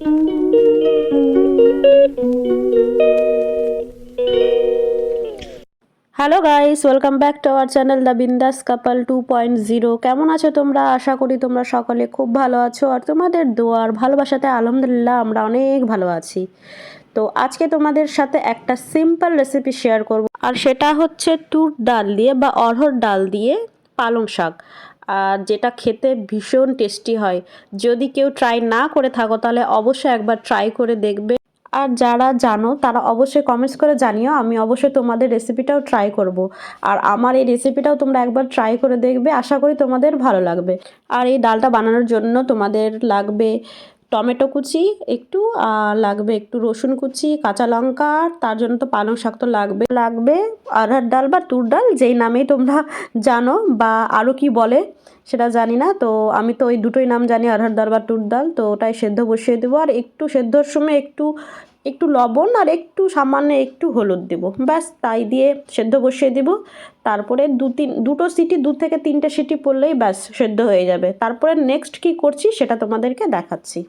Hello guys welcome back to our channel the Bindass couple two point zero কেমন আছো তোমরা? আশা করি তোমরা সকলে খুব ভালো আছো আর তোমাদের দোয়ার ভালোবাসাতে আলহামদুলিল্লাহ আমরা অনেক ভালো আছি। তো আজকে তোমাদের সাথে একটা সিম্পল রেসিপি শেয়ার করব। আর সেটা হচ্ছে তুর ডাল দিয়ে বা অড়হর ডাল দিয়ে পালং শাক। আর যেটা খেতে ভীষণ টেস্টি হয়। যদি কেউ ট্রাই না করে থাকো, তাহলে অবশ্যই একবার ট্রাই করে দেখবে। আর যারা জানো, তারা অবশ্যই কমেন্টস করে জানিও, আমি অবশ্যই তোমাদের রেসিপিটাও ট্রাই করব। আর আমার এই রেসিপিটাও তোমরা একবার ট্রাই করে দেখবে, আশা করি তোমাদের ভালো লাগবে। আর এই ডালটা বানানোর জন্য তোমাদের লাগবে টমেটো কুচি একটু লাগবে একটু রসুন কুচি, কাঁচা লঙ্কা তার জন্য তো পালং শাক তো লাগবে। লাগবে আরহার ডাল বা তুর ডাল, যেই নামেই তোমরা জানো বা আরও কি বলে সেটা জানি না। তো আমি তো ওই দুটোই নাম জানি, আরহার ডাল বা তুর ডাল। তো ওটাই সেদ্ধ বসিয়ে দেবো আর একটু সেদ্ধর সময় একটু একটু লবণ আর একটু সামান্য একটু হলুদ দেবো। ব্যাস, তাই দিয়ে সেদ্ধ বসিয়ে দিব। তারপরে দু তিন, দুটো সিটি, দু থেকে তিনটে সিটি পড়লেই ব্যাস সেদ্ধ হয়ে যাবে। তারপরে নেক্সট কি করছি সেটা তোমাদেরকে দেখাচ্ছি।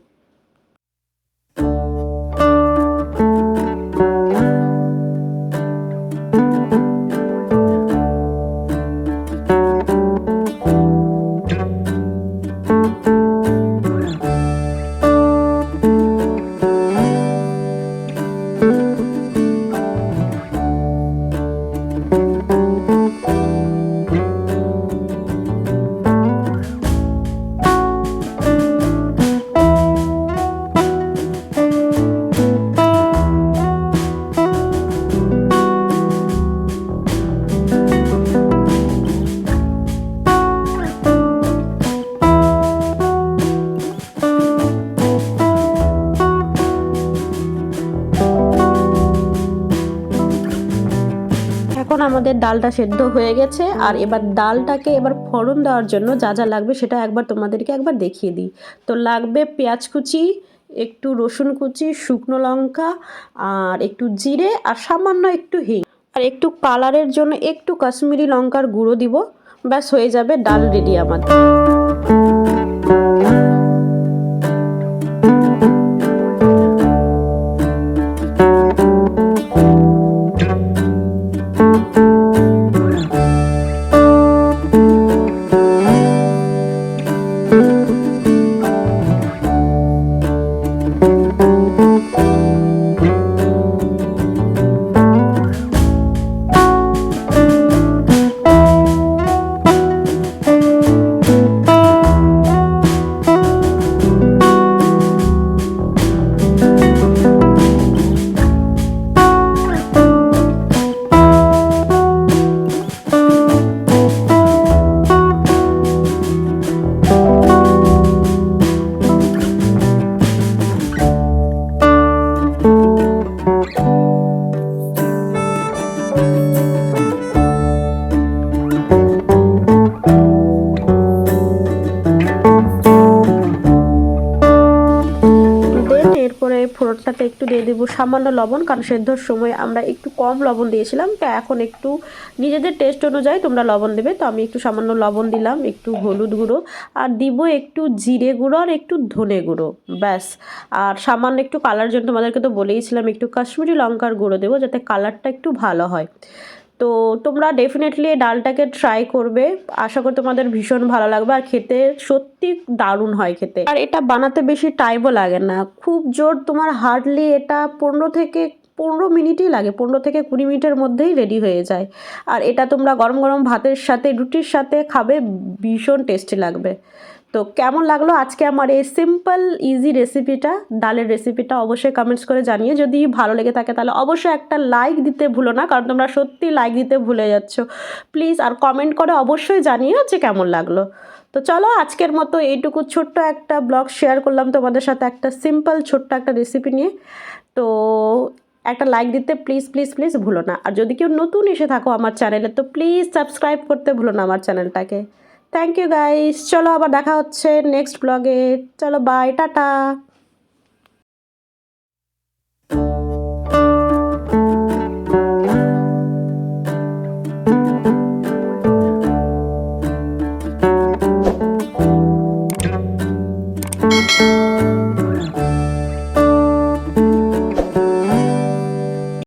এখন আমাদের ডালটা সেদ্ধ হয়ে গেছে আর এবার ডালটাকে এবার ফোড়ন দেওয়ার জন্য যা যা লাগবে সেটা একবার তোমাদেরকে একবার দেখিয়ে দিই। তো লাগবে পেঁয়াজ কুচি, একটু রসুন কুচি, শুকনো লঙ্কা আর একটু জিরে আর সামান্য একটু হিং। আর একটু কালারের জন্য একটু কাশ্মীরি লঙ্কার গুঁড়ো দিব। ব্যাস হয়ে যাবে ডাল রেডি আমাদের। Música ফোড়নটাতে একটু দিয়ে দেবো সামান্য লবণ, কারণ সেদ্ধর সময় আমরা একটু কম লবণ দিয়েছিলাম। তো এখন একটু নিজেদের টেস্ট অনুযায়ী তোমরা লবণ দেবে। তো আমি একটু সামান্য লবণ দিলাম, একটু হলুদ গুঁড়ো, আর দিব একটু জিরে গুঁড়ো আর একটু ধনে গুঁড়ো, ব্যাস। আর সামান্য একটু কালার জন্য তোমাদেরকে তো বলেইছিলাম, একটু কাশ্মীরি লঙ্কার গুঁড়ো দেবো, যাতে কালারটা একটু ভালো হয়। তো তোমরা ডেফিনেটলি ডালটাকে ট্রাই করবে। আশা করি তোমাদের ভীষণ ভালো লাগবে আর খেতে সত্যি দারুণ হয় খেতে। আর এটা বানাতে বেশি টাইমও লাগে না। খুব জোর তোমার হার্ডলি এটা পনেরো থেকে পনেরো মিনিটই লাগে, পনেরো থেকে কুড়ি মিনিটের মধ্যেই রেডি হয়ে যায়। আর এটা তোমরা গরম গরম ভাতের সাথে, রুটির সাথে খাবে, ভীষণ টেস্টি লাগবে। তো কেমন লাগল আজকে আমার এই সিম্পল ইজি রেসিপিটা ডালের রেসিপিটা অবশ্যই কমেন্টস করে জানিয়ে যদি ভালো লেগে থাকে তাহলে অবশ্যই একটা লাইক দিতে ভুলো না, কারণ তোমরা সত্যি লাইক দিতে ভুলে যাচ্ছ। প্লিজ আর কমেন্ট করে অবশ্যই জানিও যে কেমন লাগল। তো চলো আজকের মতো এইটুকু ছোট্ট একটা ব্লগ শেয়ার করলাম তোমাদের সাথে একটা সিম্পল ছোট্ট একটা রেসিপি নিয়ে। তো একটা লাইক দিতে প্লিজ প্লিজ প্লিজ ভুলো না। আর যদি কেউ নতুন এসে থাকো আমার চ্যানেলে তো প্লিজ সাবস্ক্রাইব করতে ভুলো না আমার চ্যানেলটাকে থ্যাংক ইউ গাইস চলো আবার দেখা হচ্ছে নেক্সট ব্লগে চলো বাই টাটা।